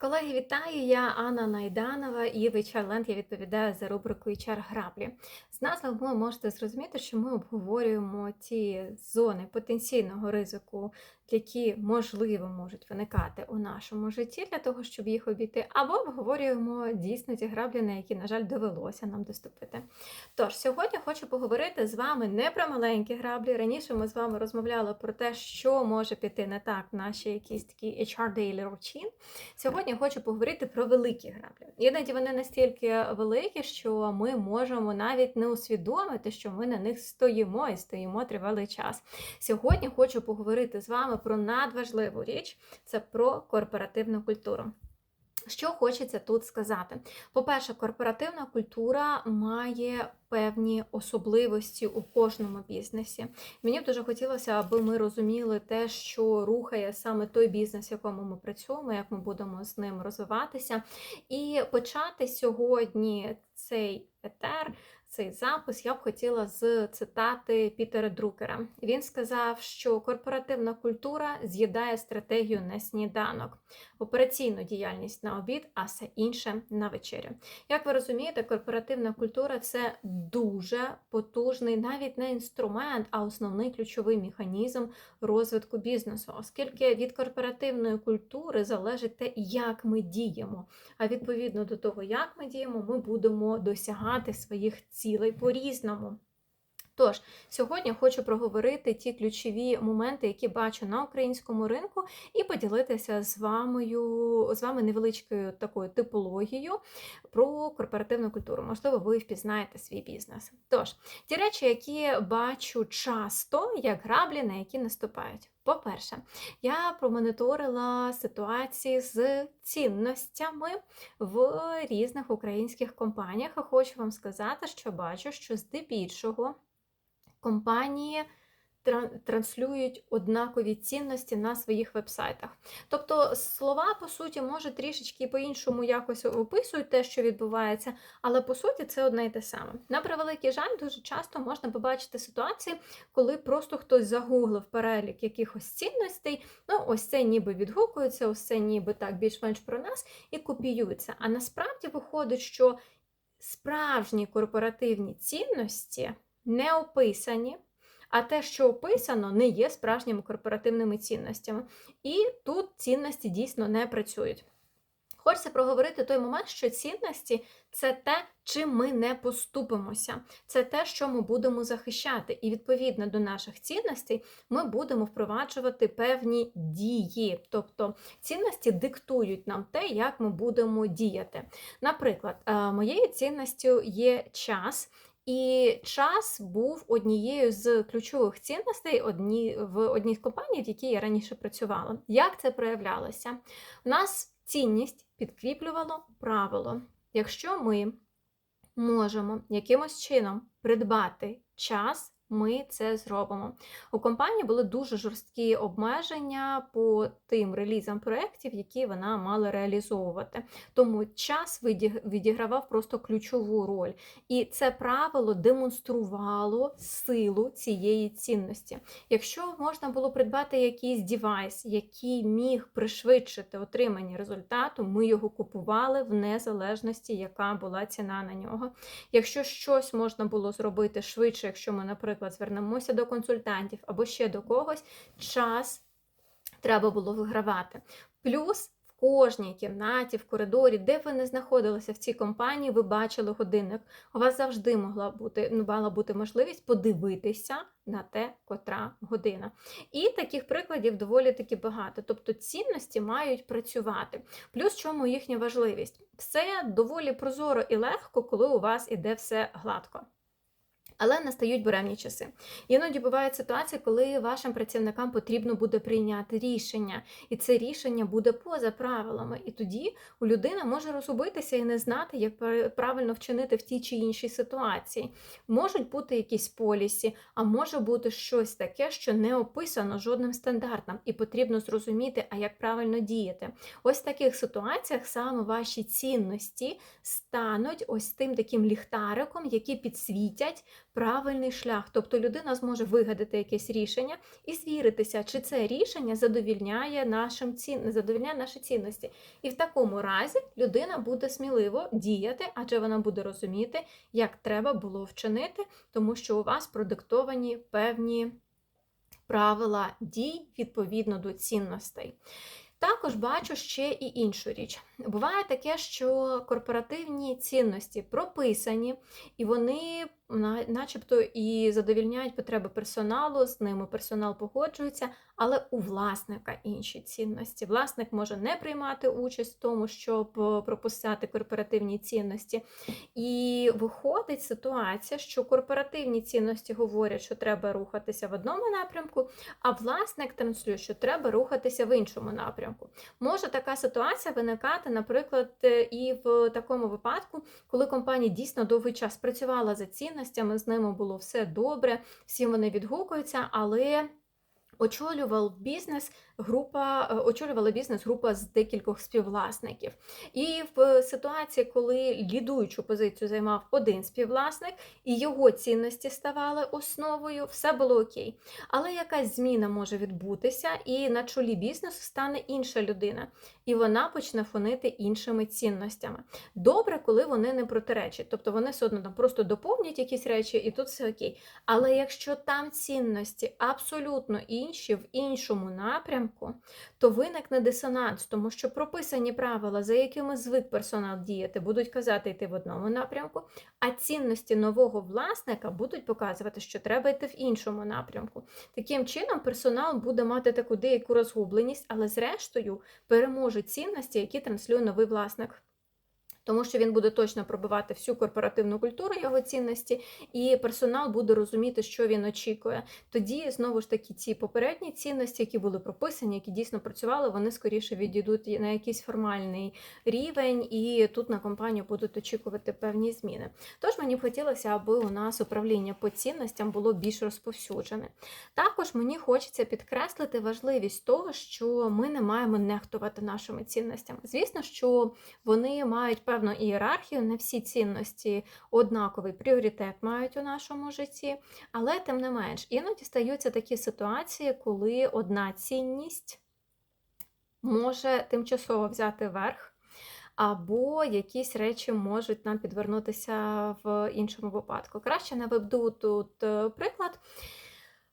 Колеги, вітаю! Я Анна Найданова і в HR я відповідаю за рубрику HR граблі. З назви ви можете зрозуміти, що ми обговорюємо ті зони потенційного ризику, які можливо можуть виникати у нашому житті для того, щоб їх обійти, або обговорюємо дійсно ті граблі, на які, на жаль, довелося нам доступити. Тож, сьогодні хочу поговорити з вами не про маленькі граблі. Раніше ми з вами розмовляли про те, що може піти не так в нашій якійсь такій HR Daily Routine. Сьогодні хочу поговорити про великі граблі. Іноді вони настільки великі, що ми можемо навіть не усвідомити, що ми на них стоїмо і стоїмо тривалий час. Сьогодні хочу поговорити з вами про надважливу річ це про корпоративну культуру. Що хочеться тут сказати? По-перше, корпоративна культура має певні особливості у кожному бізнесі. Мені б дуже хотілося, аби ми розуміли те, що рухає саме той бізнес, в якому ми працюємо, як ми будемо з ним розвиватися, і почати сьогодні цей етер. Цей запис я б хотіла з цитати Пітера Друкера. Він сказав, що корпоративна культура з'їдає стратегію на сніданок, операційну діяльність на обід, а все інше на вечерю. Як ви розумієте, корпоративна культура це дуже потужний, навіть не інструмент, а основний ключовий механізм розвитку бізнесу, оскільки від корпоративної культури залежить те, як ми діємо. А відповідно до того, як ми діємо, ми будемо досягати своїх цілей по-різному. Тож, сьогодні хочу проговорити ті ключові моменти, які бачу на українському ринку, і поділитися з вами, з вами невеличкою такою типологією про корпоративну культуру. Можливо, ви впізнаєте свій бізнес. Тож, ті речі, які бачу часто, як граблі, на які наступають. По-перше, я промоніторила ситуації з цінностями в різних українських компаніях. Хочу вам сказати, що бачу, що здебільшого компанії транслюють однакові цінності на своїх вебсайтах. Тобто слова, по суті, може трішечки по-іншому якось описують те, що відбувається, але по суті це одне й те саме. На превеликий жаль, дуже часто можна побачити ситуації, коли просто хтось загуглив перелік якихось цінностей, ну ось це ніби відгукується, ось це ніби так більш-менш про нас, і копіюється. А насправді виходить, що справжні корпоративні цінності не описані, а те, що описано, не є справжніми корпоративними цінностями. І тут цінності дійсно не працюють. Хочеться проговорити той момент, що цінності це те, чим ми не поступимося, це те, що ми будемо захищати. І відповідно до наших цінностей ми будемо впроваджувати певні дії. Тобто цінності диктують нам те, як ми будемо діяти. Наприклад, е, моєю цінністю є час. І час був однією з ключових цінностей одні, в одній з компаній, в якій я раніше працювала. Як це проявлялося? У нас цінність підкріплювало правило. Якщо ми можемо якимось чином придбати час ми це зробимо. У компанії були дуже жорсткі обмеження по тим релізам проєктів, які вона мала реалізовувати. Тому час відігравав просто ключову роль. І це правило демонструвало силу цієї цінності. Якщо можна було придбати якийсь девайс, який міг пришвидшити отримання результату, ми його купували в незалежності, яка була ціна на нього. Якщо щось можна було зробити швидше, якщо ми, наприклад, наприклад, звернемося до консультантів або ще до когось, час треба було вигравати. Плюс в кожній кімнаті, в коридорі, де ви не знаходилися в цій компанії, ви бачили годинник. У вас завжди могла бути ну, мала бути можливість подивитися на те, котра година. І таких прикладів доволі таки багато. Тобто цінності мають працювати. Плюс чому їхня важливість? Все доволі прозоро і легко, коли у вас іде все гладко. Але настають буремні часи. Іноді бувають ситуації, коли вашим працівникам потрібно буде прийняти рішення, і це рішення буде поза правилами. І тоді у людини може розгубитися і не знати, як правильно вчинити в тій чи іншій ситуації. Можуть бути якісь полісі, а може бути щось таке, що не описано жодним стандартом, і потрібно зрозуміти, а як правильно діяти. Ось в таких ситуаціях саме ваші цінності стануть ось тим таким ліхтариком, які підсвітять правильний шлях. Тобто людина зможе вигадати якесь рішення і звіритися, чи це рішення задовільняє нашим цін... задовільняє наші цінності. І в такому разі людина буде сміливо діяти, адже вона буде розуміти, як треба було вчинити, тому що у вас продиктовані певні правила дій відповідно до цінностей. Також бачу ще і іншу річ. Буває таке, що корпоративні цінності прописані, і вони начебто і задовільняють потреби персоналу, з ними персонал погоджується, але у власника інші цінності. Власник може не приймати участь в тому, щоб прописати корпоративні цінності. І виходить ситуація, що корпоративні цінності говорять, що треба рухатися в одному напрямку, а власник транслює, що треба рухатися в іншому напрямку. Може така ситуація виникати, наприклад, і в такому випадку, коли компанія дійсно довгий час працювала за цінностями, з ними було все добре, всім вони відгукуються, але очолював бізнес група, е, очолювала бізнес-група з декількох співвласників. І в ситуації, коли лідуючу позицію займав один співвласник, і його цінності ставали основою, все було окей. Але якась зміна може відбутися, і на чолі бізнесу стане інша людина, і вона почне фонити іншими цінностями. Добре, коли вони не протиречать, тобто вони все одно там просто доповнять якісь речі, і тут все окей. Але якщо там цінності абсолютно інші в іншому напрямку, напрямку, то виникне дисонанс, тому що прописані правила, за якими звик персонал діяти, будуть казати йти в одному напрямку, а цінності нового власника будуть показувати, що треба йти в іншому напрямку. Таким чином, персонал буде мати таку деяку розгубленість, але зрештою переможуть цінності, які транслює новий власник тому що він буде точно пробивати всю корпоративну культуру його цінності, і персонал буде розуміти, що він очікує. Тоді знову ж таки ці попередні цінності, які були прописані, які дійсно працювали, вони скоріше відійдуть на якийсь формальний рівень, і тут на компанію будуть очікувати певні зміни. Тож мені б хотілося, аби у нас управління по цінностям було більш розповсюджене. Також мені хочеться підкреслити важливість того, що ми не маємо нехтувати нашими цінностями. Звісно, що вони мають певну певну ієрархію, не всі цінності однаковий пріоритет мають у нашому житті, але тим не менш, іноді стаються такі ситуації, коли одна цінність може тимчасово взяти верх. Або якісь речі можуть нам підвернутися в іншому випадку. Краще наведу тут е, приклад.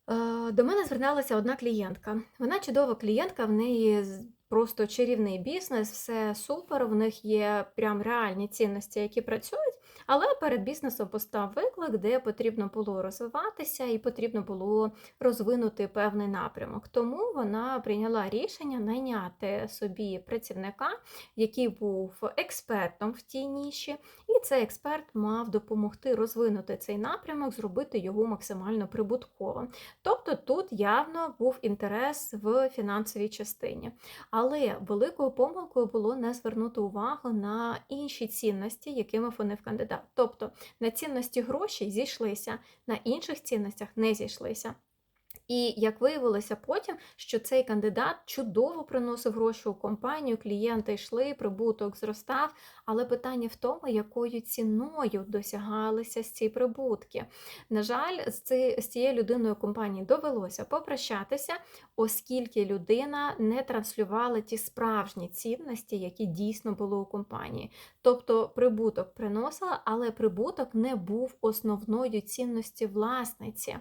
Е, до мене звернулася одна клієнтка. Вона чудова клієнтка, в неї просто чарівний бізнес, все супер. В них є прям реальні цінності, які працюють. Але перед бізнесом постав виклик, де потрібно було розвиватися і потрібно було розвинути певний напрямок. Тому вона прийняла рішення найняти собі працівника, який був експертом в тій ніші, і цей експерт мав допомогти розвинути цей напрямок, зробити його максимально прибутковим. Тобто тут явно був інтерес в фінансовій частині. Але великою помилкою було не звернути увагу на інші цінності, якими вони в кандидат. Тобто на цінності грошей зійшлися, на інших цінностях не зійшлися. І як виявилося потім, що цей кандидат чудово приносив гроші у компанію, клієнти йшли, прибуток зростав. Але питання в тому, якою ціною досягалися ці прибутки. На жаль, з цією людиною компанії довелося попрощатися, оскільки людина не транслювала ті справжні цінності, які дійсно були у компанії. Тобто прибуток приносила, але прибуток не був основною цінності власниці.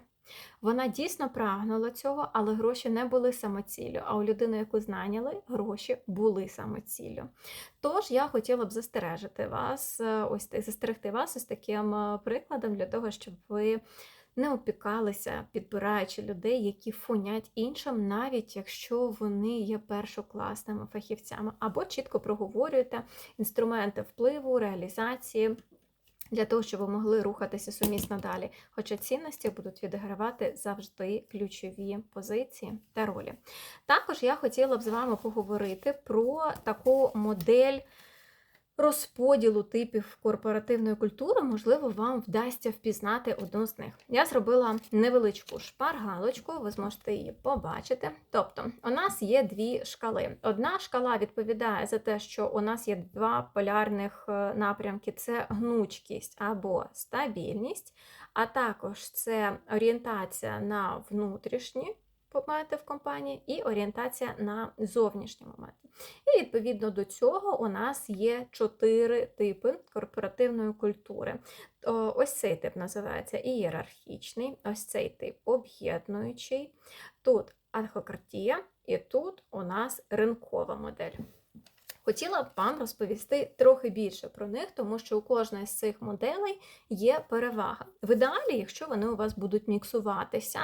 Вона дійсно прагнула цього, але гроші не були самоціллю. А у людини, яку знайняли, гроші були самоціллю. Тож я хотіла б застережити вас, е, ось застерегти вас ось таким е, прикладом для того, щоб ви. Не опікалися, підбираючи людей, які фонять іншим, навіть якщо вони є першокласними фахівцями, або чітко проговорюєте інструменти впливу, реалізації для того, щоб ви могли рухатися сумісно далі. Хоча цінності будуть відігравати завжди ключові позиції та ролі. Також я хотіла б з вами поговорити про таку модель розподілу типів корпоративної культури, можливо, вам вдасться впізнати одну з них. Я зробила невеличку шпаргалочку, ви зможете її побачити. Тобто, у нас є дві шкали. Одна шкала відповідає за те, що у нас є два полярних е, напрямки: це гнучкість або стабільність, а також це орієнтація на внутрішні моменти в компанії і орієнтація на зовнішні моменти. І відповідно до цього у нас є чотири типи корпоративної культури. Ось цей тип називається ієрархічний, ось цей тип об'єднуючий, тут адхократія, і тут у нас ринкова модель. Хотіла б вам розповісти трохи більше про них, тому що у кожної з цих моделей є перевага. В ідеалі, якщо вони у вас будуть міксуватися,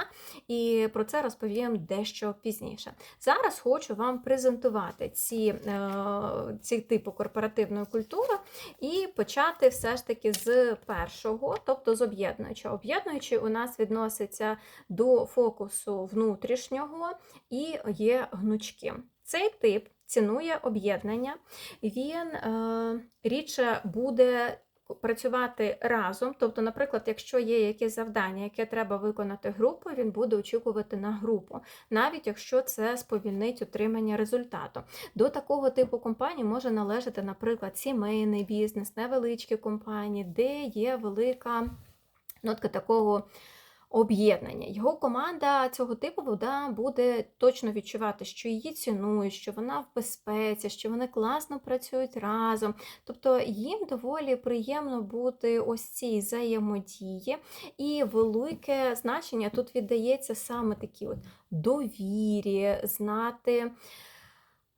і про це розповім дещо пізніше. Зараз хочу вам презентувати ці, е, ці типи корпоративної культури і почати все ж таки з першого, тобто з об'єднуючого. Об'єднуючий у нас відноситься до фокусу внутрішнього і є гнучким. Цей тип цінує об'єднання, він е, рідше буде працювати разом. Тобто, наприклад, якщо є якесь завдання, яке треба виконати групою, він буде очікувати на групу, навіть якщо це сповільнить отримання результату. До такого типу компаній може належати, наприклад, сімейний бізнес, невеличкі компанії, де є велика нотка такого об'єднання. Його команда цього типу вона буде точно відчувати, що її цінують, що вона в безпеці, що вони класно працюють разом. Тобто їм доволі приємно бути ось цій взаємодії, і велике значення тут віддається саме такі от довірі, знати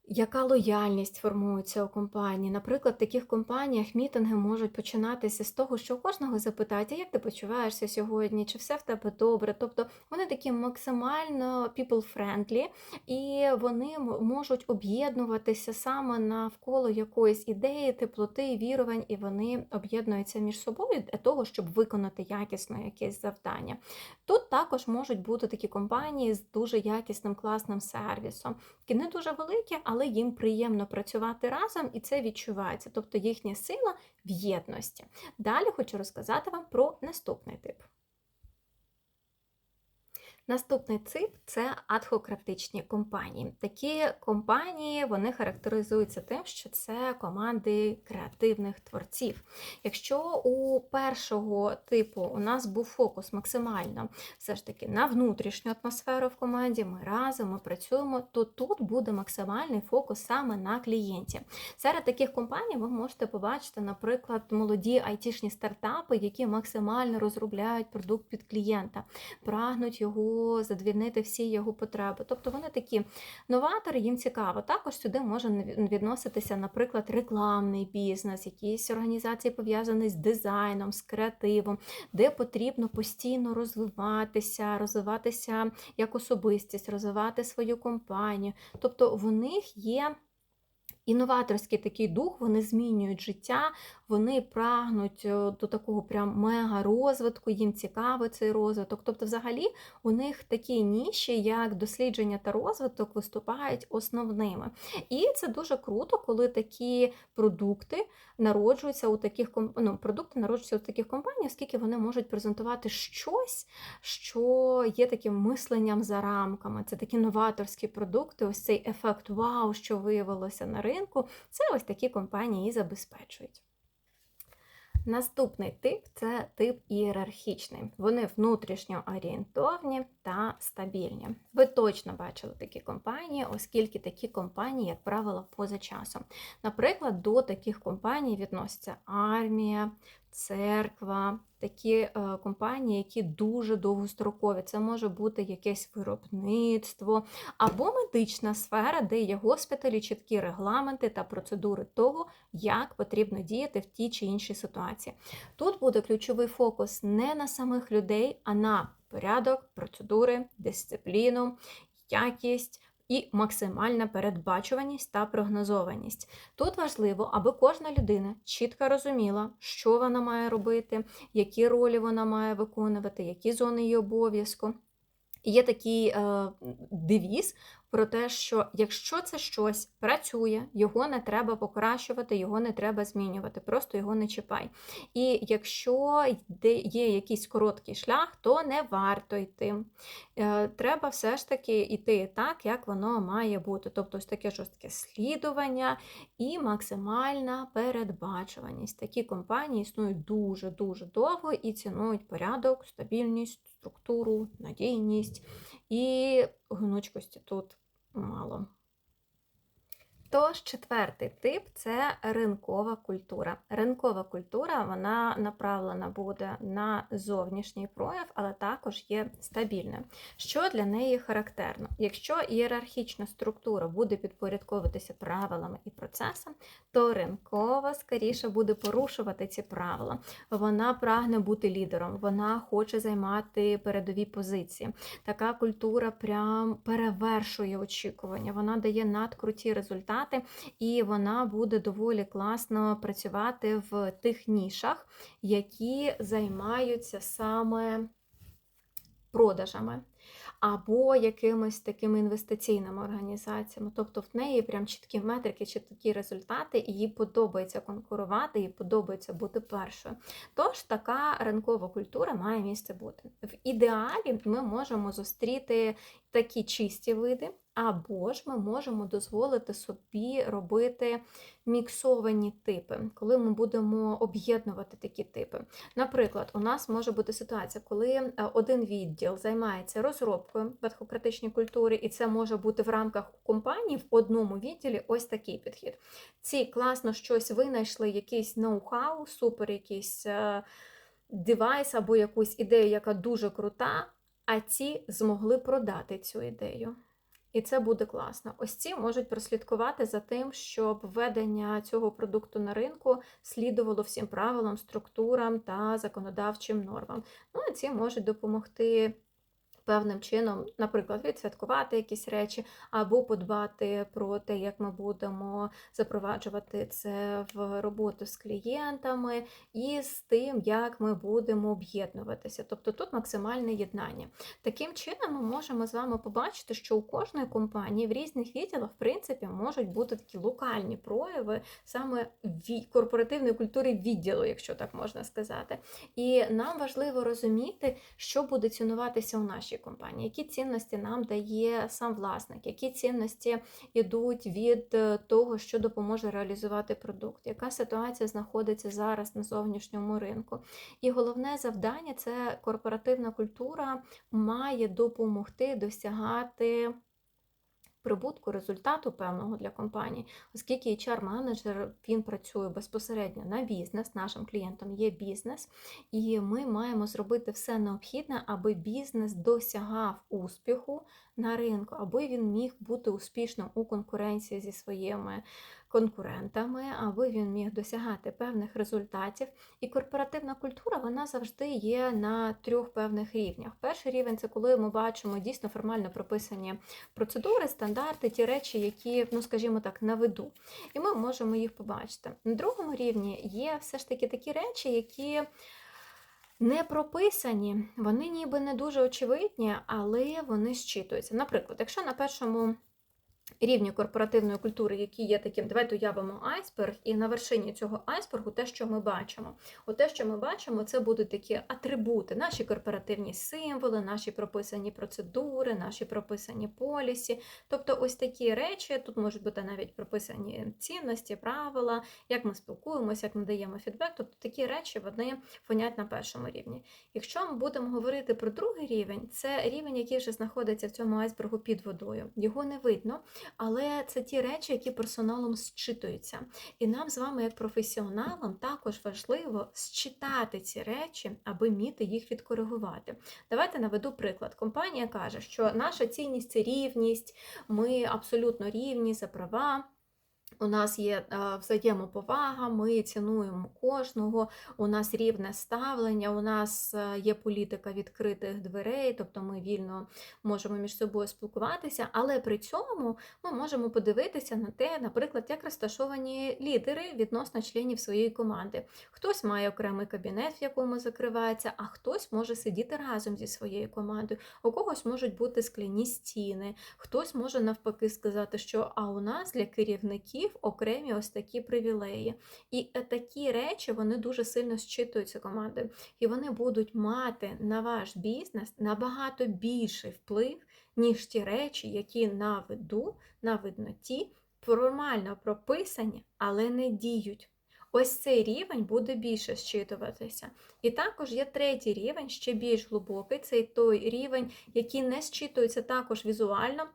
яка лояльність формується у компанії. Наприклад, в таких компаніях мітинги можуть починатися з того, що кожного запитають, а як ти почуваєшся сьогодні, чи все в тебе добре. Тобто вони такі максимально people-friendly, і вони можуть об'єднуватися саме навколо якоїсь ідеї, теплоти, вірувань, і вони об'єднуються між собою для того, щоб виконати якісно якесь завдання. Тут також можуть бути такі компанії з дуже якісним класним сервісом, які не дуже великі, але їм приємно працювати разом, і це відчувається, тобто їхня сила в єдності. Далі хочу розказати вам про наступний тип. Наступний тип це адхократичні компанії. Такі компанії вони характеризуються тим, що це команди креативних творців. Якщо у першого типу у нас був фокус максимально все ж таки на внутрішню атмосферу в команді, ми разом ми працюємо, то тут буде максимальний фокус саме на клієнті. Серед таких компаній ви можете побачити, наприклад, молоді айтішні стартапи, які максимально розробляють продукт під клієнта, прагнуть його задовільнити всі його потреби. Тобто вони такі новатори, їм цікаво. Також сюди може відноситися, наприклад, рекламний бізнес, якісь організації пов'язані з дизайном, з креативом, де потрібно постійно розвиватися, розвиватися як особистість, розвивати свою компанію. Тобто в них є. Інноваторський такий дух, вони змінюють життя, вони прагнуть е, до такого прям мега розвитку, їм цікавий цей розвиток. Тобто, взагалі, у них такі ніші, як дослідження та розвиток, виступають основними. І це дуже круто, коли такі продукти народжуються у таких ну, продукти народжуються у таких компаній, оскільки вони можуть презентувати щось, що є таким мисленням за рамками. Це такі новаторські продукти, ось цей ефект вау, що виявилося на ринку. Це ось такі компанії і забезпечують. Наступний тип це тип ієрархічний. Вони внутрішньо орієнтовні та стабільні. Ви точно бачили такі компанії, оскільки такі компанії, як правило, поза часом. Наприклад, до таких компаній відносяться армія, церква, такі е, компанії, які дуже довгострокові. Це може бути якесь виробництво або медична сфера, де є госпіталі, чіткі регламенти та процедури того, як потрібно діяти в тій чи іншій ситуації. Тут буде ключовий фокус не на самих людей, а на порядок, процедури, дисципліну, якість і максимальна передбачуваність та прогнозованість. Тут важливо, аби кожна людина чітко розуміла, що вона має робити, які ролі вона має виконувати, які зони її обов'язку. Є такий е, девіз про те, що якщо це щось працює, його не треба покращувати, його не треба змінювати, просто його не чіпай. І якщо є якийсь короткий шлях, то не варто йти. Е, треба все ж таки йти так, як воно має бути. Тобто ось таке жорстке слідування і максимальна передбачуваність. Такі компанії існують дуже-дуже довго і цінують порядок, стабільність, структуру, надійність і гнучкості тут мало. Тож, четвертий тип це ринкова культура. Ринкова культура вона направлена буде на зовнішній прояв, але також є стабільною. Що для неї характерно? Якщо ієрархічна структура буде підпорядковуватися правилами і процесам, то ринкова скоріше буде порушувати ці правила. Вона прагне бути лідером, вона хоче займати передові позиції. Така культура прям перевершує очікування, вона дає надкруті результати і вона буде доволі класно працювати в тих нішах, які займаються саме продажами або якимись такими інвестиційними організаціями. Тобто в неї прям чіткі метрики, чіткі результати, і їй подобається конкурувати, їй подобається бути першою. Тож така ринкова культура має місце бути. В ідеалі ми можемо зустріти такі чисті види. Або ж ми можемо дозволити собі робити міксовані типи, коли ми будемо об'єднувати такі типи. Наприклад, у нас може бути ситуація, коли е, один відділ займається розробкою верхократичної культури, і це може бути в рамках компанії в одному відділі ось такий підхід. Ці класно щось винайшли, якийсь ноу-хау, супер якийсь е, девайс або якусь ідею, яка дуже крута, а ці змогли продати цю ідею. І це буде класно. Ось ці можуть прослідкувати за тим, щоб введення цього продукту на ринку слідувало всім правилам, структурам та законодавчим нормам. Ну а ці можуть допомогти певним чином, наприклад, відсвяткувати якісь речі, або подбати про те, як ми будемо запроваджувати це в роботу з клієнтами, і з тим, як ми будемо об'єднуватися. Тобто тут максимальне єднання. Таким чином, ми можемо з вами побачити, що у кожної компанії в різних відділах, в принципі, можуть бути такі локальні прояви саме корпоративної культури відділу, якщо так можна сказати. І нам важливо розуміти, що буде цінуватися у нашій нашій компанії, які цінності нам дає сам власник, які цінності йдуть від е, того, що допоможе реалізувати продукт, яка ситуація знаходиться зараз на зовнішньому ринку. І головне завдання це корпоративна культура має допомогти досягати прибутку, результату певного для компанії, оскільки HR-менеджер він працює безпосередньо на бізнес, нашим клієнтом є бізнес, і ми маємо зробити все необхідне, аби бізнес досягав успіху на ринку, аби він міг бути успішним у конкуренції зі своїми конкурентами, аби він міг досягати певних результатів. І корпоративна культура вона завжди є на трьох певних рівнях. Перший рівень це коли ми бачимо дійсно формально прописані процедури, стандарти, ті речі, які, ну скажімо так, на виду. І ми можемо їх побачити. На другому рівні є все ж таки такі речі, які. Не прописані, вони ніби не дуже очевидні, але вони щитуються. Наприклад, якщо на першому рівні корпоративної культури, які є таким, давайте уявимо айсберг, і на вершині цього айсбергу те, що ми бачимо. От те, що ми бачимо, це будуть такі атрибути, наші корпоративні символи, наші прописані процедури, наші прописані полісі. Тобто, ось такі речі, тут можуть бути навіть прописані цінності, правила, як ми спілкуємося, як надаємо фідбек. Тобто такі речі вони фонять на першому рівні. Якщо ми будемо говорити про другий рівень, це рівень, який вже знаходиться в цьому айсбергу під водою. Його не видно. Але це ті речі, які персоналом зчитуються. І нам з вами, як професіоналам, також важливо зчитати ці речі, аби міти їх відкоригувати. Давайте наведу приклад. Компанія каже, що наша цінність це рівність, ми абсолютно рівні за права. У нас є е, взаємоповага, ми цінуємо кожного, у нас рівне ставлення, у нас е, є політика відкритих дверей, тобто ми вільно можемо між собою спілкуватися, але при цьому ми можемо подивитися на те, наприклад, як розташовані лідери відносно членів своєї команди. Хтось має окремий кабінет, в якому закривається, а хтось може сидіти разом зі своєю командою. У когось можуть бути скляні стіни, хтось може навпаки сказати, що а у нас для керівників окремі ось такі привілеї. І е, такі речі вони дуже сильно зчитуються командою. І вони будуть мати на ваш бізнес набагато більший вплив, ніж ті речі, які на виду, на видноті формально прописані, але не діють. Ось цей рівень буде більше зчитуватися. І також є третій рівень, ще більш глибокий. Це той рівень, який не зчитується також візуально.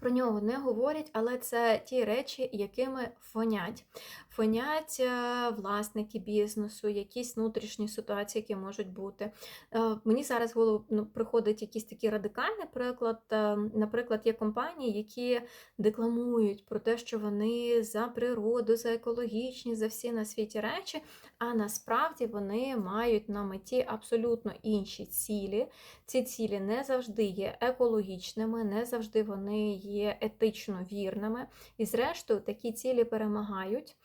Про нього не говорять, але це ті речі, якими фонять. Фонять е, власники бізнесу, якісь внутрішні ситуації, які можуть бути. Е, Мені зараз в голову ну, приходить якийсь такий радикальний приклад. Е, Наприклад, є компанії, які декламують про те, що вони за природу, за екологічні, за всі на світі речі, а насправді вони мають на меті абсолютно інші цілі. Ці цілі не завжди є екологічними, не завжди вони є етично вірними. І, зрештою, такі цілі перемагають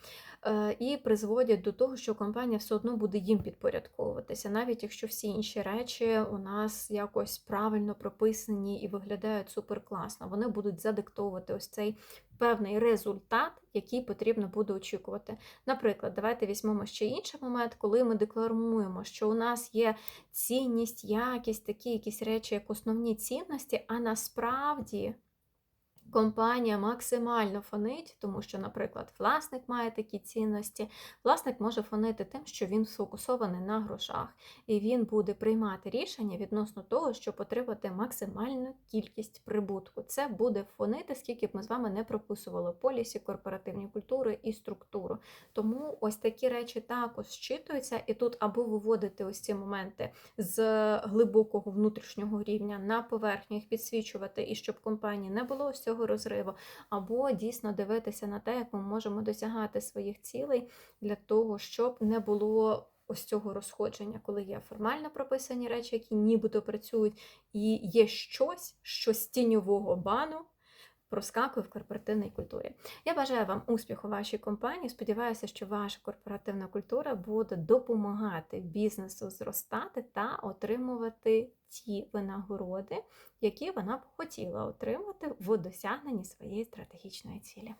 і призводять до того, що компанія все одно буде їм підпорядковуватися, навіть якщо всі інші речі у нас якось правильно прописані і виглядають суперкласно. Вони будуть задиктовувати ось цей певний результат, який потрібно буде очікувати. Наприклад, давайте візьмемо ще інший момент, коли ми декларуємо, що у нас є цінність, якість, такі якісь речі, як основні цінності, а насправді. Компанія максимально фонить, тому що, наприклад, власник має такі цінності. Власник може фонити тим, що він сфокусований на грошах, і він буде приймати рішення відносно того, щоб отримати максимальну кількість прибутку. Це буде фонити, скільки б ми з вами не прописували полісі, корпоративні культури і структуру. Тому ось такі речі також зчитуються, і тут або виводити ось ці моменти з глибокого внутрішнього рівня на поверхню, їх підсвічувати, і щоб компанії не було ось цього розриву, або дійсно дивитися на те, як ми можемо досягати своїх цілей для того, щоб не було. Ось цього розходження, коли є формально прописані речі, які нібито працюють, і є щось, що з тіньового бану проскакує в корпоративній культурі. Я бажаю вам успіху вашій компанії. Сподіваюся, що ваша корпоративна культура буде допомагати бізнесу зростати та отримувати ті винагороди, які вона б хотіла отримати в досягненні своєї стратегічної цілі.